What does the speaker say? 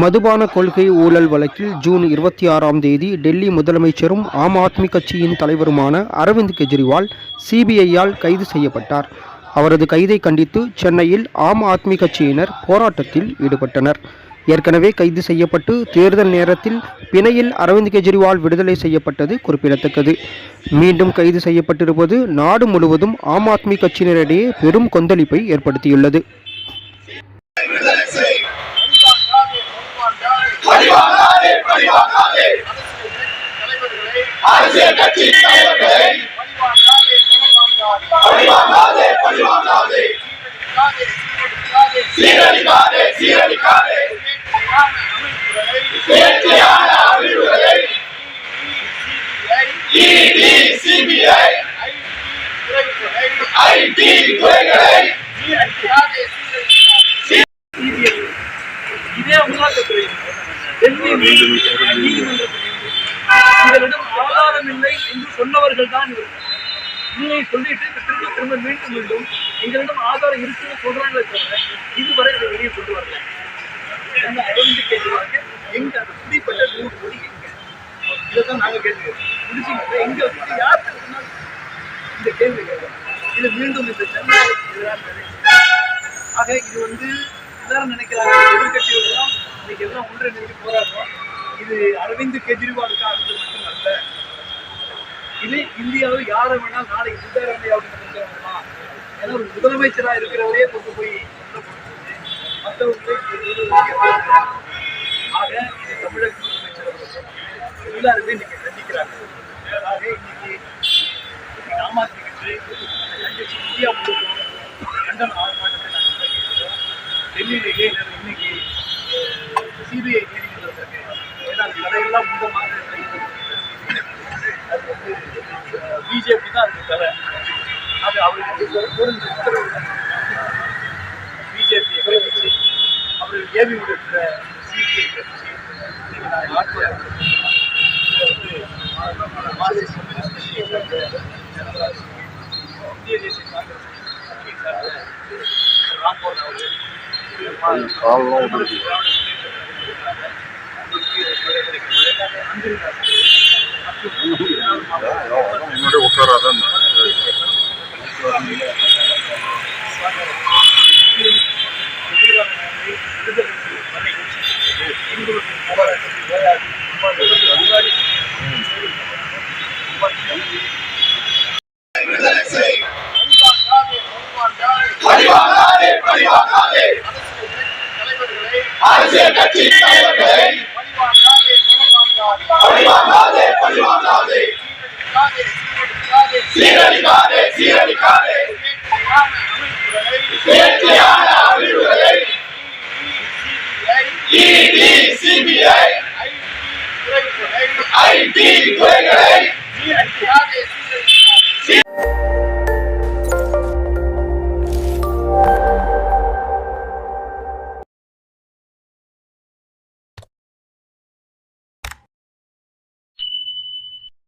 மதுபான கொள்கை ஊழல் வழக்கில் ஜூன் இருபத்தி ஆறாம் தேதி டெல்லி முதலமைச்சரும் ஆம் ஆத்மி கட்சியின் தலைவருமான அரவிந்த் கெஜ்ரிவால் சிபிஐயால் கைது செய்யப்பட்டார். அவரது கைதை கண்டித்து சென்னையில் ஆம் ஆத்மி கட்சியினர் போராட்டத்தில் ஈடுபட்டனர். ஏற்கனவே கைது செய்யப்பட்டு தேர்தல் நேரத்தில் பிணையில் அரவிந்த் கெஜ்ரிவால் விடுதலை செய்யப்பட்டது குறிப்பிடத்தக்கது. மீண்டும் கைது செய்யப்பட்டிருப்பது நாடு முழுவதும் ஆம் ஆத்மி கட்சியினரிடையே பெரும் கொந்தளிப்பை ஏற்படுத்தியுள்ளது. பழிவாங்காதே பழிவாங்காதே அரசியல் கட்சி தலைவர்களை பழிவாங்காதே பழிவாங்காதே சீரழிக்காதே சீரழிக்காதே இயற்கையான அறிவுகளை இடி சிபிஐ ஐடி துறைகளை இதே டெல்லி நீதிமன்றத்தில் ஆதாரம் இல்லை என்று சொன்னவர்கள் தான் இவர்கள் சொல்லிட்டு திரும்ப திரும்ப மீண்டும் மீண்டும் எங்களிடம் ஆதாரம் இருக்குன்னு சொல்றாங்களே தவிர இதுவரை அதை வெளியே கொண்டு வரல. என்ன அரவிந்த் கெஜ்ரிவாலுக்கு எங்க அந்த பிடிப்பட்ட நூறு கோடி எங்க? இதைதான் நாங்க கேட்கிறோம். முடிச்சுங்க எங்க இருக்கு? யாருக்கு இந்த கேள்வி கேட்கிறோம். இது மீண்டும் இந்த சென்னை எதிராக ஆக இது வந்து எல்லாரும் நினைக்கிறாங்க எதிர்கட்சிகள் எல்லாம் இன்னைக்கு எல்லாம் ஒன்றிணைந்து போராடுறோம். இது அரவிந்த் கெஜ்ரிவாலுக்கானது மட்டுமல்ல இது இந்தியாவில் யாரை வேணாலும் நாளைக்கு சித்தராமையாவுக்கு நினைக்கிறவங்களா ஏன்னா ஒரு முதலமைச்சரா இருக்கிறவரையே கொண்டு போய் மற்றவர்களை ஆக இது தமிழக முதலமைச்சர் எல்லாருமே இன்னைக்கு கண்டிக்கிறாங்க. ஆக இன்னைக்கு இன்னைக்கு ஆம் ஆத்மி கட்சி இந்தியா முழுக்க கண்டன ஆர்ப்பாட்டத்தை டெல்லியிலேயே இன்னைக்கு சிபிஐ நீதிமன்றத்திற்கு ஏன்னா கதையெல்லாம் முகமாக அது வந்து பிஜேபி தான் அந்த தலை. அது அவருக்கு ஒரு உத்தரவு பிஜேபி கட்சி அவர்கள் ஏவி விடுகிற சிபிஐ கட்சி இன்னைக்கு நாங்கள் வந்து மார்க்சிஸ்ட் கம்யூனிஸ்ட் கட்சியை சேர்ந்த ஜனதாஜ் இந்திய தேசிய காங்கிரஸ் கட்சியை சேர்ந்த ராம்போன் அவர்கள் முன்னாடி உட்காராதான் பழிவாங்காதே பழிவாங்காதே அரசியல் கட்சி தலைவர்களை பழிவாங்காதே பழிவாங்காதே சீரழிக்காதே சீரழிக்காதே இயற்கையான அறிவுகளை இடி சிபிஐ ஐடி துறைகளை